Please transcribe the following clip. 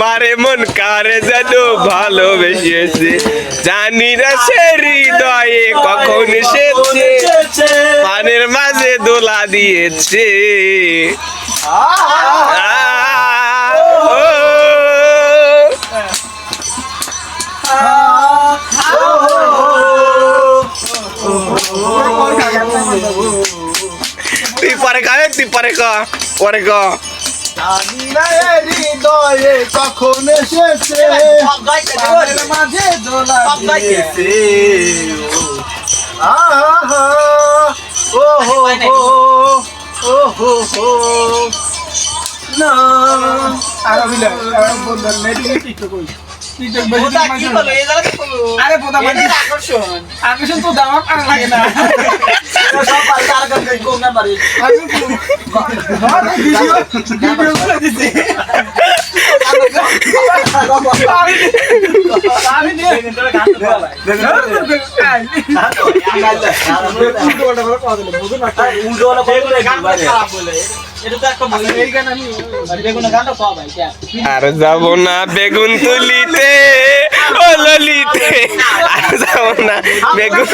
আমারে মন কারে যেন ভালোবেসেছে। জানি না সে হৃদয়ে কখন এসেছে। পানের মাঝে দোলা দিয়েছে। তুই পরে খাবে তুই পরে ক পরে ক হৃদয়ে কখন এসেছে? মাঝে দোলা দিয়েছে। আহা ও হো হো ও হো হো। না। আর বিলা আর বন্ধন টিকটক কই মানে আকর্ষণ। আকর্ষণ তো দাম আর লাগে না। সব পারে আর গান গাই কোন না পারে ভিডিও ভিডিও আর যাব না বেগুন তুলিতে ও ললিতে। আর যাব না বেগুন